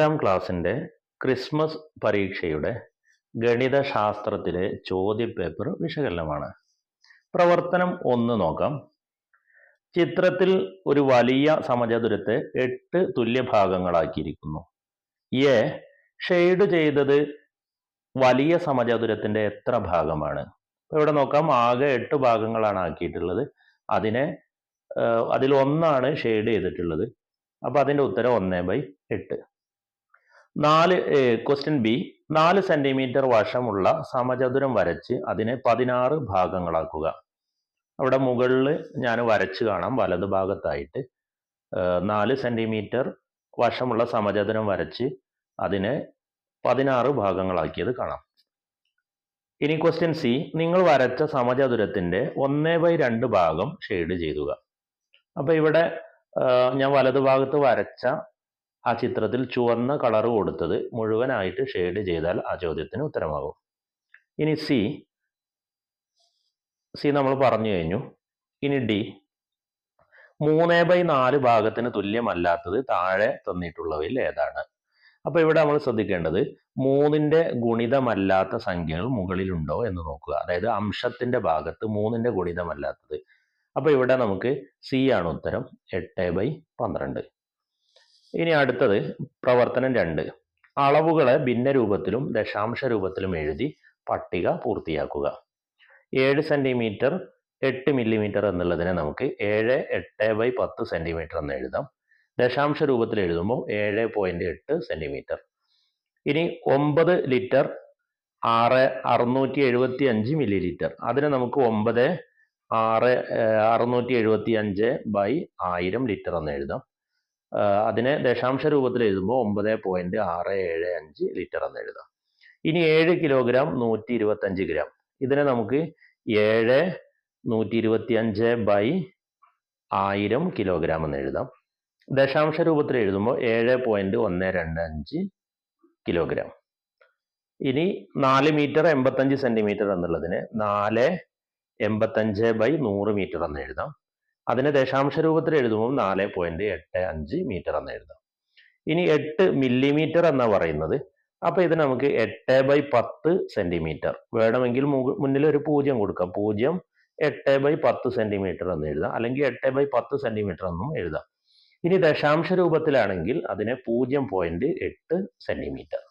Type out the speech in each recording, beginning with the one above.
അഞ്ചാം ക്ലാസ്സിന്റെ ക്രിസ്മസ് പരീക്ഷയുടെ ഗണിതശാസ്ത്രത്തിലെ ചോദ്യപേപ്പർ വിശകലനമാണ്. പ്രവർത്തനം ഒന്ന് നോക്കാം. ചിത്രത്തിൽ ഒരു വലിയ സമചതുരത്തെ എട്ട് തുല്യ ഭാഗങ്ങളാക്കിയിരിക്കുന്നു എ ഷെയ്ഡ് ചെയ്തത് വലിയ സമചതുരത്തിന്റെ എത്ര ഭാഗമാണ്? ഇവിടെ നോക്കാം. ആകെ എട്ട് ഭാഗങ്ങളാണ് ആക്കിയിട്ടുള്ളത്. അതിനെ അതിൽ ഒന്നാണ് ഷെയ്ഡ് ചെയ്തിട്ടുള്ളത്. അപ്പൊ അതിന്റെ ഉത്തരം ഒന്നേ ബൈ എട്ട്. നാല് ക്വസ്റ്റ്യൻ ബി നാല് സെന്റിമീറ്റർ വശമുള്ള സമചതുരം വരച്ച് അതിനെ പതിനാറ് ഭാഗങ്ങളാക്കുക. അവിടെ മുകളിൽ ഞാൻ വരച്ച് കാണാം. വലതു ഭാഗത്തായിട്ട് നാല് സെന്റിമീറ്റർ വശമുള്ള സമചതുരം വരച്ച് അതിനെ പതിനാറ് ഭാഗങ്ങളാക്കിയത് കാണാം. ഇനി ക്വസ്റ്റ്യൻ സി നിങ്ങൾ വരച്ച സമചതുരത്തിന്റെ ഒന്നേ ബൈ രണ്ട് ഭാഗം ഷെയ്ഡ് ചെയ്തുക. അപ്പൊ ഇവിടെ ഞാൻ വലതുഭാഗത്ത് വരച്ച ആ ചിത്രത്തിൽ ചുവന്ന കളർ കൊടുത്തത് മുഴുവനായിട്ട് ഷെയ്ഡ് ചെയ്താൽ ആ ചോദ്യത്തിന് ഉത്തരമാകും. ഇനി സി സി നമ്മൾ പറഞ്ഞു കഴിഞ്ഞു. ഇനി ഡി മൂന്ന് ബൈ നാല് ഭാഗത്തിന് തുല്യമല്ലാത്തത് താഴെ തന്നിട്ടുള്ളവയിൽ ഏതാണ്? അപ്പൊ ഇവിടെ നമ്മൾ ശ്രദ്ധിക്കേണ്ടത് മൂന്നിന്റെ ഗുണിതമല്ലാത്ത സംഖ്യകൾ മുകളിലുണ്ടോ എന്ന് നോക്കുക. അതായത് അംശത്തിന്റെ ഭാഗത്ത് മൂന്നിന്റെ ഗുണിതമല്ലാത്തത്. അപ്പൊ ഇവിടെ നമുക്ക് സി ആണ് ഉത്തരം. എട്ട് ബൈ പന്ത്രണ്ട്. ഇനി അടുത്തത് പ്രവർത്തനം രണ്ട്. അളവുകളെ ഭിന്ന രൂപത്തിലും ദശാംശ രൂപത്തിലും എഴുതി പട്ടിക പൂർത്തിയാക്കുക. ഏഴ് സെന്റിമീറ്റർ എട്ട് മില്ലിമീറ്റർ എന്നുള്ളതിനെ നമുക്ക് ഏഴ് എട്ട് ബൈ പത്ത് സെന്റിമീറ്റർ എന്ന് എഴുതാം. ദശാംശ രൂപത്തിൽ എഴുതുമ്പോൾ ഏഴ് പോയിന്റ് എട്ട് സെന്റിമീറ്റർ ഇനി ഒമ്പത് ലിറ്റർ ആറ് അറുന്നൂറ്റി എഴുപത്തി അഞ്ച് മില്ലി ലിറ്റർ അതിനെ നമുക്ക് ഒമ്പത് ആറ് അറുന്നൂറ്റി എഴുപത്തി അഞ്ച് ബൈ ആയിരം ലിറ്റർ എന്ന് എഴുതാം. അതിനെ ദശാംശ രൂപത്തിൽ എഴുതുമ്പോൾ ഒമ്പത് പോയിന്റ് ആറ് ഏഴ് അഞ്ച് ലിറ്റർ എന്ന് എഴുതാം. ഇനി ഏഴ് കിലോഗ്രാം നൂറ്റി ഇരുപത്തി അഞ്ച് ഗ്രാം ഇതിനെ നമുക്ക് ഏഴ് നൂറ്റി ഇരുപത്തി അഞ്ച് ബൈ ആയിരം കിലോഗ്രാം എന്ന് എഴുതാം. ദശാംശ രൂപത്തിൽ എഴുതുമ്പോൾ ഏഴ് പോയിന്റ് ഒന്ന് രണ്ട് അഞ്ച് കിലോഗ്രാം ഇനി നാല് മീറ്റർ എൺപത്തഞ്ച് സെന്റിമീറ്റർ എന്നുള്ളതിന് നാല് എൺപത്തഞ്ച് ബൈ നൂറ് മീറ്റർ എന്ന് എഴുതാം. അതിന് ദശാംശ രൂപത്തിൽ എഴുതുമ്പോൾ നാല് പോയിന്റ് എട്ട് അഞ്ച് മീറ്റർ എന്ന് എഴുതാം. ഇനി എട്ട് മില്ലിമീറ്റർ എന്ന് പറയുന്നത്. അപ്പൊ ഇത് നമുക്ക് എട്ട് ബൈ പത്ത് സെന്റിമീറ്റർ വേണമെങ്കിൽ മുന്നിൽ ഒരു പൂജ്യം കൊടുക്കാം. പൂജ്യം എട്ട് ബൈ പത്ത് സെന്റിമീറ്റർ എന്ന് എഴുതാം. അല്ലെങ്കിൽ എട്ട് ബൈ പത്ത് സെന്റിമീറ്റർ എന്നും എഴുതാം. ഇനി ദശാംശ രൂപത്തിലാണെങ്കിൽ അതിനെ പൂജ്യം പോയിന്റ് എട്ട് സെന്റിമീറ്റർ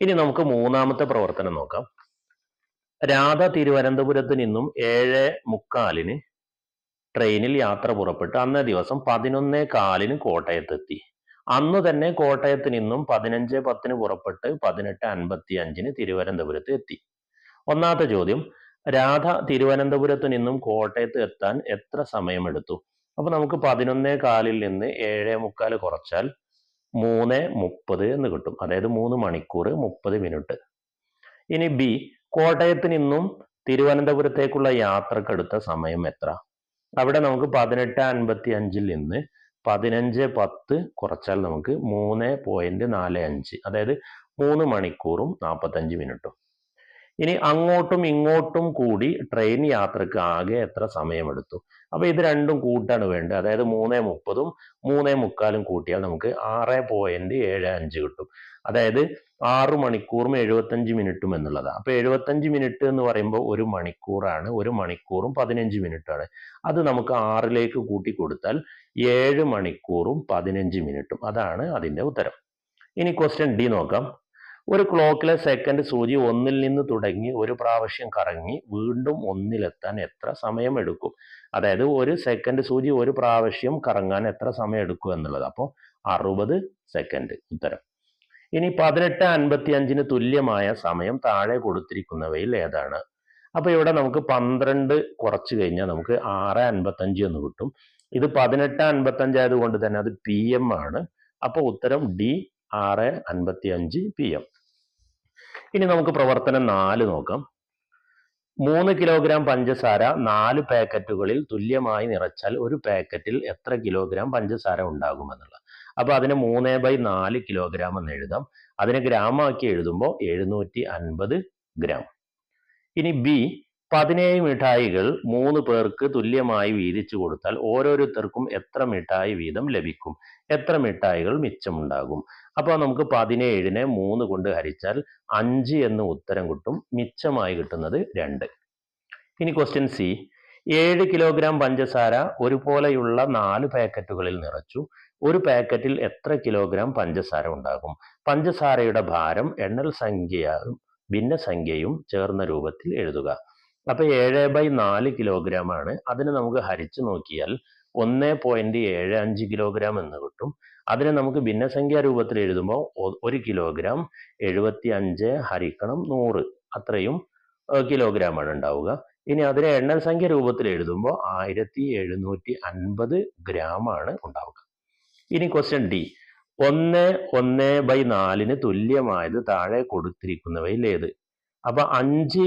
ഇനി നമുക്ക് മൂന്നാമത്തെ പ്രവർത്തനം നോക്കാം. രാധ തിരുവനന്തപുരത്ത് നിന്നും ഏഴ് മുക്കാലിന് ട്രെയിനിൽ യാത്ര പുറപ്പെട്ട് അന്നേ ദിവസം പതിനൊന്നേ കാലിന് കോട്ടയത്തെത്തി. അന്ന് തന്നെ കോട്ടയത്ത് നിന്നും പതിനഞ്ച് പത്തിന് പുറപ്പെട്ട് പതിനെട്ട് അൻപത്തി അഞ്ചിന് തിരുവനന്തപുരത്ത് എത്തി. ഒന്നാമത്തെ ചോദ്യം രാധ തിരുവനന്തപുരത്ത് നിന്നും കോട്ടയത്ത് എത്താൻ എത്ര സമയമെടുത്തു? അപ്പൊ നമുക്ക് പതിനൊന്നേ കാലിൽ നിന്ന് ഏഴേ മുക്കാൽ കുറച്ചാൽ മൂന്ന് മുപ്പത് എന്ന് കിട്ടും. അതായത് മൂന്ന് മണിക്കൂർ മുപ്പത് മിനിറ്റ്. ഇനി ബി കോട്ടയത്ത് നിന്നും തിരുവനന്തപുരത്തേക്കുള്ള യാത്രക്കെടുത്ത സമയം എത്ര? അവിടെ നമുക്ക് പതിനെട്ട് അൻപത്തി അഞ്ചിൽ നിന്ന് പതിനഞ്ച് പത്ത് കുറച്ചാൽ നമുക്ക് മൂന്ന് പോയിന്റ് നാല് അഞ്ച്. അതായത് മൂന്ന് മണിക്കൂറും നാൽപ്പത്തഞ്ച് മിനിറ്റും. ഇനി അങ്ങോട്ടും ഇങ്ങോട്ടും കൂടി ട്രെയിൻ യാത്രയ്ക്ക് ആകെ എത്ര സമയമെടുത്തു? അപ്പൊ ഇത് രണ്ടും കൂട്ടാണ് വേണ്ടത്. അതായത് മൂന്നേ മുപ്പതും മൂന്നേ മുക്കാലും കൂട്ടിയാൽ നമുക്ക് ആറ് പോയിന്റ് ഏഴ് അഞ്ച് കിട്ടും. അതായത് ആറ് മണിക്കൂറും എഴുപത്തഞ്ച് മിനിറ്റും എന്നുള്ളതാണ് അപ്പൊ എഴുപത്തഞ്ച് മിനിറ്റ് എന്ന് പറയുമ്പോൾ ഒരു മണിക്കൂറാണ്. ഒരു മണിക്കൂറും പതിനഞ്ച് മിനിറ്റാണ്. അത് നമുക്ക് ആറിലേക്ക് കൂട്ടി കൊടുത്താൽ ഏഴ് മണിക്കൂറും പതിനഞ്ച് മിനിറ്റും. അതാണ് അതിന്റെ ഉത്തരം. ഇനി ക്വസ്റ്റ്യൻ ഡി നോക്കാം. ഒരു ക്ലോക്കിലെ സെക്കൻഡ് സൂചി ഒന്നിൽ നിന്ന് തുടങ്ങി ഒരു പ്രാവശ്യം കറങ്ങി വീണ്ടും ഒന്നിലെത്താൻ എത്ര സമയം എടുക്കും അതായത് ഒരു സെക്കൻഡ് സൂചി ഒരു പ്രാവശ്യം കറങ്ങാൻ എത്ര സമയം എടുക്കും എന്നുള്ളത്. അപ്പോൾ അറുപത് സെക്കൻഡ് ഉത്തരം. ഇനി പതിനെട്ട് അൻപത്തി അഞ്ചിന് തുല്യമായ സമയം താഴെ കൊടുത്തിരിക്കുന്നവയിൽ ഏതാണ്? അപ്പൊ ഇവിടെ നമുക്ക് പന്ത്രണ്ട് കുറച്ച് കഴിഞ്ഞാൽ നമുക്ക് ആറ് അൻപത്തഞ്ച് എന്ന് കിട്ടും. ഇത് പതിനെട്ട് അൻപത്തഞ്ച് ആയതുകൊണ്ട് തന്നെ അത് പി എം ആണ്. അപ്പോൾ ഉത്തരം ഡി ആറ് അൻപത്തി അഞ്ച് പി എം ഇനി നമുക്ക് പ്രവർത്തനം നാല് നോക്കാം. മൂന്ന് കിലോഗ്രാം പഞ്ചസാര നാല് പാക്കറ്റുകളിൽ തുല്യമായി നിറച്ചാൽ ഒരു പാക്കറ്റിൽ എത്ര കിലോഗ്രാം പഞ്ചസാര ഉണ്ടാകുമെന്നുള്ള അപ്പൊ അതിന് മൂന്ന് ബൈ നാല് കിലോഗ്രാം എന്ന് എഴുതാം. അതിനെ ഗ്രാമാക്കി എഴുതുമ്പോൾ എഴുന്നൂറ്റി അൻപത് ഗ്രാം ഇനി ബി പതിനേഴ് മിഠായികൾ മൂന്ന് പേർക്ക് തുല്യമായി വീതിച്ചു കൊടുത്താൽ ഓരോരുത്തർക്കും എത്ര മിഠായി വീതം ലഭിക്കും? എത്ര മിഠായികൾ മിച്ചമുണ്ടാകും? അപ്പോൾ നമുക്ക് പതിനേഴിനെ മൂന്ന് കൊണ്ട് ഹരിച്ചാൽ അഞ്ച് എന്ന് ഉത്തരം കിട്ടും. മിച്ചമായി കിട്ടുന്നത് രണ്ട്. ഇനി ക്വസ്റ്റ്യൻ സി ഏഴ് കിലോഗ്രാം പഞ്ചസാര ഒരുപോലെയുള്ള നാല് പാക്കറ്റുകളിൽ നിറച്ചു. ഒരു പാക്കറ്റിൽ എത്ര കിലോഗ്രാം പഞ്ചസാര ഉണ്ടാകും? പഞ്ചസാരയുടെ ഭാരം എണ്ണൽ സംഖ്യയും ഭിന്നസംഖ്യയും ചേർന്ന രൂപത്തിൽ എഴുതുക. അപ്പൊ ഏഴ് ബൈ നാല് കിലോഗ്രാം ആണ്. അതിനെ നമുക്ക് ഹരിച്ചു നോക്കിയാൽ ഒന്ന് പോയിന്റ് ഏഴ് അഞ്ച് കിലോഗ്രാം എന്ന് കിട്ടും. അതിനെ നമുക്ക് ഭിന്നസംഖ്യാ രൂപത്തിൽ എഴുതുമ്പോൾ ഒരു കിലോഗ്രാം എഴുപത്തി അഞ്ച് ഹരിക്കണം നൂറ് അത്രയും കിലോഗ്രാം ആണ് ഉണ്ടാവുക. ഇനി അതിനെ എണ്ണൽ സംഖ്യ രൂപത്തിൽ എഴുതുമ്പോൾ ആയിരത്തി എഴുന്നൂറ്റി അൻപത് ഗ്രാം ആണ് ഉണ്ടാവുക. ഇനി ക്വസ്റ്റ്യൻ ഡി ഒന്ന് ഒന്ന് ബൈ നാലിന് തുല്യമായത് താഴെ കൊടുത്തിരിക്കുന്നവയിൽ ഏത്? അപ്പൊ അഞ്ച്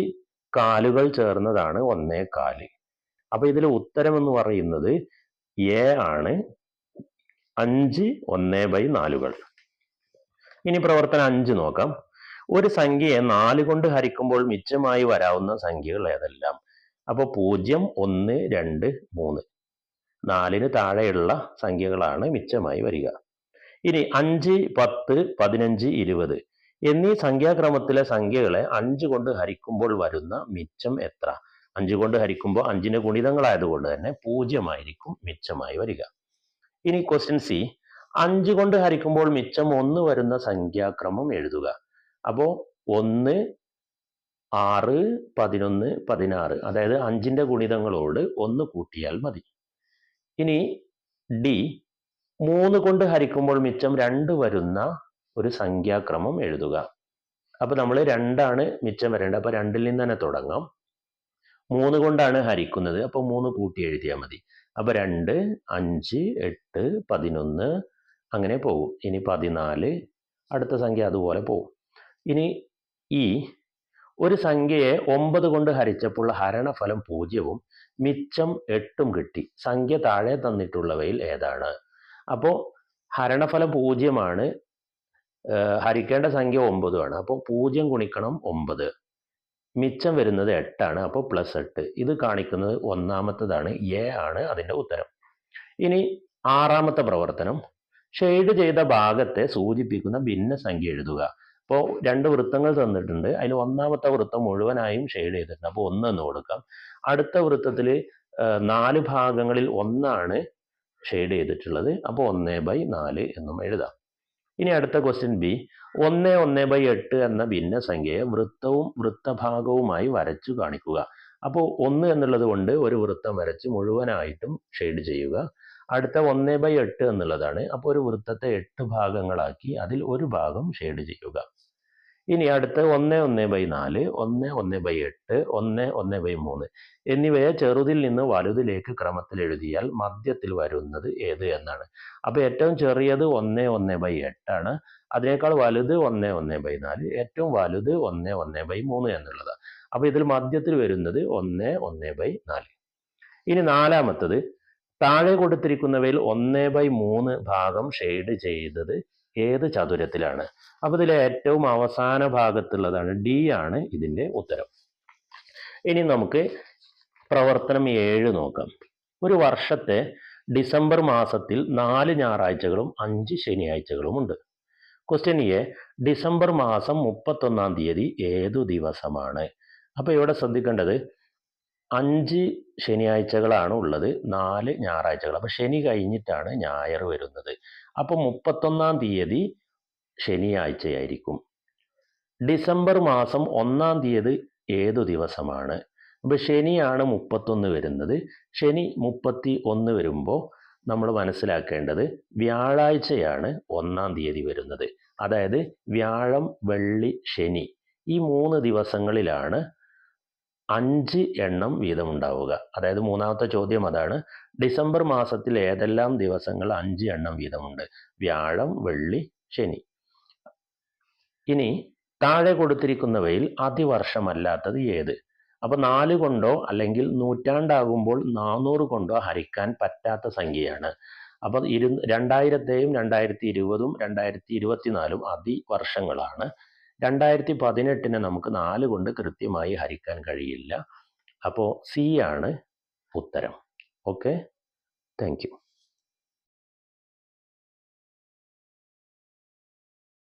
കാലുകൾ ചേർന്നതാണ് ഒന്നേ കാൽ. അപ്പൊ ഇതിൽ ഉത്തരം എന്ന് പറയുന്നത് എ ആണ്. അഞ്ച് ഒന്ന് ബൈ നാലുകൾ. ഇനി പ്രവർത്തനം അഞ്ച് നോക്കാം. ഒരു സംഖ്യയെ നാല് കൊണ്ട് ഹരിക്കുമ്പോൾ മിച്ചമായി വരാവുന്ന സംഖ്യകൾ ഏതെല്ലാം? അപ്പൊ പൂജ്യം ഒന്ന് രണ്ട് മൂന്ന്. നാലിന് താഴെയുള്ള സംഖ്യകളാണ് മിച്ചമായി വരിക. ഇനി അഞ്ച് പത്ത് പതിനഞ്ച് ഇരുപത് എന്നീ സംഖ്യാക്രമത്തിലെ സംഖ്യകളെ അഞ്ച് കൊണ്ട് ഹരിക്കുമ്പോൾ വരുന്ന മിച്ചം എത്ര? അഞ്ച് കൊണ്ട് ഹരിക്കുമ്പോൾ അഞ്ചിന് ഗുണിതങ്ങളായതുകൊണ്ട് തന്നെ പൂജ്യമായിരിക്കും മിച്ചമായി വരിക. ഇനി ക്വസ്റ്റ്യൻ സി അഞ്ച് കൊണ്ട് ഹരിക്കുമ്പോൾ മിച്ചം ഒന്ന് വരുന്ന സംഖ്യാക്രമം എഴുതുക. അപ്പോൾ ഒന്ന് ആറ് പതിനൊന്ന് പതിനാറ് അതായത് അഞ്ചിന്റെ ഗുണിതങ്ങളോട് ഒന്ന് കൂട്ടിയാൽ മതി. ഇനി ഡി മൂന്ന് കൊണ്ട് ഹരിക്കുമ്പോൾ മിച്ചം രണ്ട് വരുന്ന ഒരു സംഖ്യാക്രമം എഴുതുക. അപ്പൊ നമ്മൾ രണ്ടാണ് മിച്ചം വരേണ്ടത്. അപ്പൊ രണ്ടിൽ നിന്ന് തന്നെ തുടങ്ങാം. മൂന്ന് കൊണ്ടാണ് ഹരിക്കുന്നത്. അപ്പൊ മൂന്ന് കൂട്ടി എഴുതിയാൽ മതി. അപ്പൊ രണ്ട് അഞ്ച് എട്ട് പതിനൊന്ന് അങ്ങനെ പോകും. ഇനി പതിനാല് അടുത്ത സംഖ്യ അതുപോലെ പോകും. ഇനി ഈ ഒരു സംഖ്യയെ ഒമ്പത് കൊണ്ട് ഹരിച്ചപ്പോൾ ഹരണഫലം പൂജ്യവും മിച്ചം എട്ടും കിട്ടി. സംഖ്യ താഴെ തന്നിട്ടുള്ളവയിൽ ഏതാണ്? അപ്പോൾ ഹരണഫലം പൂജ്യമാണ് ഹരിക്കേണ്ട സംഖ്യ ഒമ്പതുമാണ്. അപ്പോൾ പൂജ്യം ഗുണിക്കണം ഒമ്പത്. മിച്ചം വരുന്നത് എട്ടാണ് അപ്പോൾ പ്ലസ് എട്ട്. ഇത് കാണിക്കുന്നത് ഒന്നാമത്തതാണ്. എ ആണ് അതിന്റെ ഉത്തരം. ഇനി ആറാമത്തെ പ്രവർത്തനം. ഷെയ്ഡ് ചെയ്ത ഭാഗത്തെ സൂചിപ്പിക്കുന്ന ഭിന്ന സംഖ്യ എഴുതുക. അപ്പോൾ രണ്ട് വൃത്തങ്ങൾ തന്നിട്ടുണ്ട്. അതിൽ ഒന്നാമത്തെ വൃത്തം മുഴുവനായും ഷെയ്ഡ് ചെയ്തിട്ടുണ്ട്. അപ്പോൾ ഒന്ന് എന്ന് കൊടുക്കാം. അടുത്ത വൃത്തത്തിൽ നാല് ഭാഗങ്ങളിൽ ഒന്നാണ് ഷെയ്ഡ് ചെയ്തിട്ടുള്ളത്. അപ്പോൾ ഒന്ന് ബൈ നാല് എന്നും എഴുതാം. ഇനി അടുത്ത ക്വസ്റ്റ്യൻ ബി ഒന്ന് ഒന്ന് ബൈ എട്ട് എന്ന ഭിന്നസംഖ്യയെ വൃത്തവും വൃത്തഭാഗവുമായി വരച്ചു കാണിക്കുക. അപ്പോൾ ഒന്ന് എന്നുള്ളത് കൊണ്ട് ഒരു വൃത്തം വരച്ച് മുഴുവനായിട്ടും ഷെയ്ഡ് ചെയ്യുക. അടുത്ത ഒന്ന് ബൈ എട്ട് എന്നുള്ളതാണ്. അപ്പോൾ ഒരു വൃത്തത്തെ എട്ട് ഭാഗങ്ങളാക്കി അതിൽ ഒരു ഭാഗം ഷെയ്ഡ് ചെയ്യുക. ഇനി അടുത്ത് ഒന്ന് ഒന്ന് ബൈ നാല് ഒന്ന് ഒന്ന് ബൈ എട്ട് ഒന്ന് ഒന്ന് ബൈ മൂന്ന്. എന്നിവയെ ചെറുതിൽ നിന്ന് വലുതിലേക്ക് ക്രമത്തിൽ എഴുതിയാൽ മധ്യത്തിൽ വരുന്നത് ഏത് എന്നാണ്. അപ്പോൾ ഏറ്റവും ചെറിയത് ഒന്ന് ഒന്ന് ബൈ എട്ടാണ്. അതിനേക്കാൾ വലുത് ഒന്ന് ഒന്ന് ബൈ നാല്. ഏറ്റവും വലുത് ഒന്ന് ഒന്ന് ബൈ മൂന്ന് എന്നുള്ളതാണ് അപ്പോൾ ഇതിൽ മധ്യത്തിൽ വരുന്നത് ഒന്ന് ഒന്ന് ബൈ നാല്. ഇനി നാലാമത്തത്. താഴെ കൊടുത്തിരിക്കുന്നവയിൽ ഒന്ന് ബൈ മൂന്ന് ഭാഗം ഷെയ്ഡ് ചെയ്തത് ഏത് ചതുരത്തിലാണ്? അപ്പോൾ ഇതിലെ ഏറ്റവും അവസാന ഭാഗത്തുള്ളതാണ് ഡി ആണ് ഇതിന്റെ ഉത്തരം. ഇനി നമുക്ക് പ്രവർത്തനം ഏഴ് നോക്കാം. ഒരു വർഷത്തെ ഡിസംബർ മാസത്തിൽ നാല് ഞായറാഴ്ചകളും അഞ്ച് ശനിയാഴ്ചകളും ഉണ്ട്. ക്വസ്റ്റ്യൻ എ ഡിസംബർ മാസം മുപ്പത്തൊന്നാം തീയതി ഏതു ദിവസമാണ്? അപ്പോൾ ഇവിടെ ശ്രദ്ധിക്കേണ്ടത് അഞ്ച് ശനിയാഴ്ചകളാണ് ഉള്ളത് നാല് ഞായറാഴ്ചകൾ. അപ്പോൾ ശനി കഴിഞ്ഞിട്ടാണ് ഞായർ വരുന്നത്. അപ്പോൾ മുപ്പത്തൊന്നാം തീയതി ശനിയാഴ്ചയായിരിക്കും. ഡിസംബർ മാസം ഒന്നാം തീയതി ഏതു ദിവസമാണ്? അപ്പോൾ ശനിയാണ് മുപ്പത്തൊന്ന് വരുന്നത്. ശനി മുപ്പത്തി ഒന്ന് വരുമ്പോൾ നമ്മൾ മനസ്സിലാക്കേണ്ടത് വ്യാഴാഴ്ചയാണ് ഒന്നാം തീയതി വരുന്നത്. അതായത് വ്യാഴം വെള്ളി ശനി ഈ മൂന്ന് ദിവസങ്ങളിലാണ് അഞ്ച് എണ്ണം വീതമുണ്ടാവുക. അതായത് മൂന്നാമത്തെ ചോദ്യം അതാണ്. ഡിസംബർ മാസത്തിൽ ഏതെല്ലാം ദിവസങ്ങൾ അഞ്ച് എണ്ണം വീതമുണ്ട്? വ്യാഴം വെള്ളി ശനി. ഇനി താഴെ കൊടുത്തിരിക്കുന്നവയിൽ അതിവർഷമല്ലാത്തത് ഏത്? അപ്പോൾ നാല് കൊണ്ടോ അല്ലെങ്കിൽ നൂറ്റാണ്ടാകുമ്പോൾ നാനൂറ് കൊണ്ടോ ഹരിക്കാൻ പറ്റാത്ത സംഖ്യയാണ്. അപ്പോൾ ഇരു രണ്ടായിരത്തെയും രണ്ടായിരത്തി ഇരുപതും രണ്ടായിരത്തി ഇരുപത്തിനാലും അതിവർഷങ്ങളാണ്. രണ്ടായിരത്തി പതിനെട്ടിനെ നമുക്ക് നാല് കൊണ്ട് കൃത്യമായി ഹരിക്കാൻ കഴിയില്ല. അപ്പോൾ സി ആണ് ഉത്തരം. Okay thank